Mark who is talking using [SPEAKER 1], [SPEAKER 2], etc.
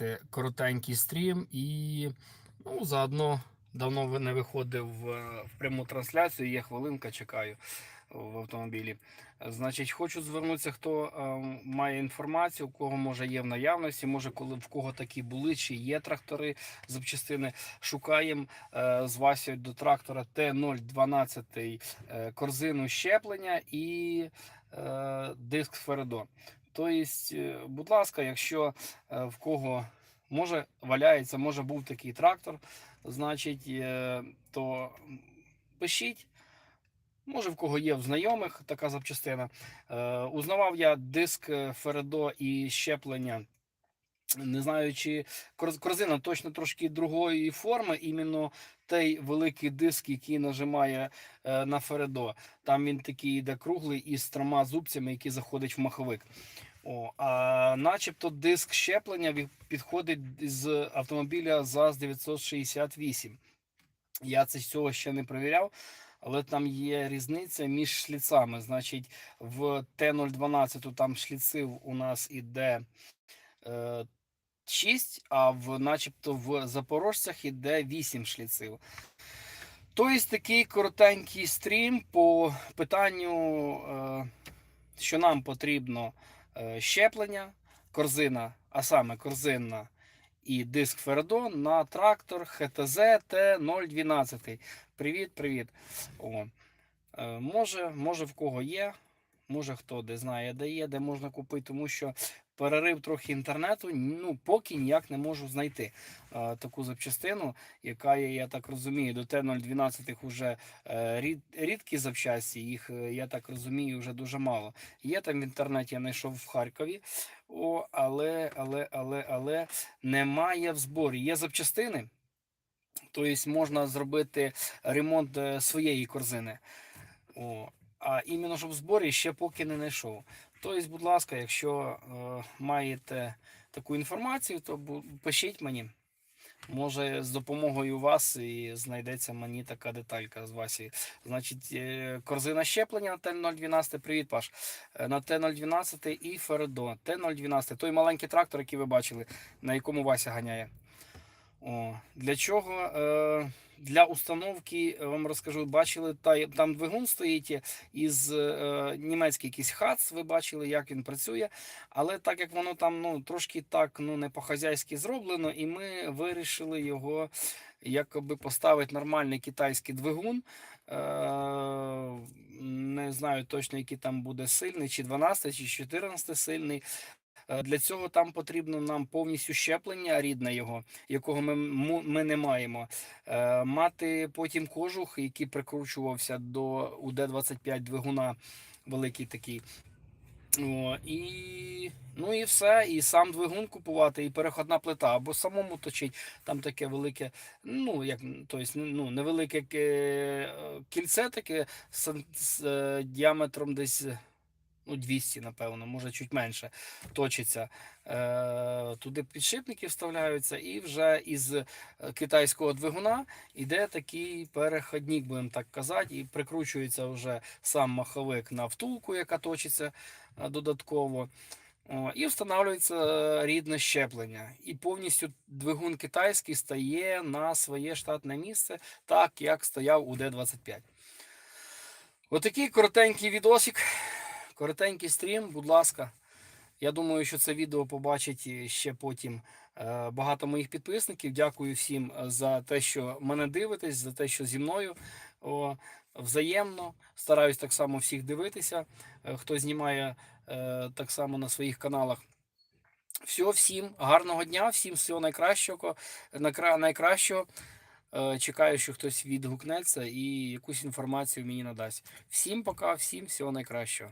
[SPEAKER 1] провести коротенький стрім і ну, заодно давно не виходив в, пряму трансляцію. Є хвилинка, чекаю в автомобілі. Значить, хочу звернутися, хто е, має інформацію, у кого може є в наявності, може, коли в кого такі були, чи є трактори запчастини. Шукаємо е, з Васею до трактора Т012 е, корзину щеплення і диск Фередон. Тобто, е, будь ласка, якщо е, в кого може валяється, може був такий трактор, значить, е, то пишіть. Може, в кого є в знайомих така запчастина. Узнавав я диск Фередо і щеплення. Не знаю, чи корзина точно трошки другої форми, іменно той великий диск, який нажимає на Фередо. Там він такий йде круглий із трьома зубцями, які заходить в маховик. О, а начебто диск щеплення підходить з автомобіля ЗАЗ 968. Я це цього ще не перевіряв, але там є різниця між шліцами. Значить, в Т012 там шліців у нас іде е, 6, а в начебто в запорожцях іде 8 шліців. Тобто такий коротенький стрім по питанню, е, що нам потрібно щеплення, корзина, а саме корзинна і диск Фередон на трактор ХТЗ Т012. Привіт, привіт. О. Е, може, може в кого є, може хто де знає, де є, де можна купити, тому що перерив трохи інтернету, ну поки ніяк не можу знайти е, таку запчастину, яка є, я так розумію, до Т012 вже е, рід, рідкі запчасті, їх, е, я так розумію, вже дуже мало. Є там в інтернеті, я знайшов в Харкові. О, але, але, але, але немає в зборі. Є запчастини, тобто можна зробити ремонт е, своєї корзини. О, а іменно щоб в зборі ще поки не знайшов. Тобто, будь ласка, якщо е, маєте таку інформацію, то пишіть мені. Може, з допомогою вас і знайдеться мені така деталька з Васі. Значить, е, корзина щеплення на Т012. Привіт, Паш. Е, На Т012 і Фередо. Т012, той маленький трактор, який ви бачили, на якому Вася ганяє. О, для чого? Е, для установки, е, вам розкажу, бачили, та, там двигун стоїть із е, німецький якийсь хац, ви бачили, як він працює. Але так як воно там ну, трошки так ну, не по-хазяйськи зроблено, і ми вирішили його якоби поставити нормальний китайський двигун. Не знаю точно, який там буде сильний, чи 12, чи 14 сильний. Е, Для цього там потрібно нам повністю щеплення рідне його, якого ми, ми не маємо. Е, Мати потім кожух, який прикручувався до УД-25 двигуна, великий такий. О, і, ну і все, і сам двигун купувати, і переходна плита, або самому точить. Там таке велике, ну як тобто, ну, невелике е, кільце таке з, діаметром десь ну, 200, напевно, може чуть менше точиться. Е, туди підшипники вставляються, і вже із е, китайського двигуна йде такий переходник, будемо так казати, і прикручується вже сам маховик на втулку, яка точиться е, додатково. І встановлюється е, рідне щеплення. І повністю двигун китайський стає на своє штатне місце, так як стояв у Д-25. Отакий коротенький відосик, коротенький стрім, будь ласка. Я думаю, що це відео побачить ще потім е, багато моїх підписників. Дякую всім е, за те, що мене дивитесь, за те, що зі мною О, взаємно. Стараюсь так само всіх дивитися. Е, Хто знімає так само на своїх каналах. Всього всім гарного дня, всім всього найкращого. найкращого. Чекаю, що хтось відгукнеться і якусь інформацію мені надасть. Всім пока, всім всього найкращого.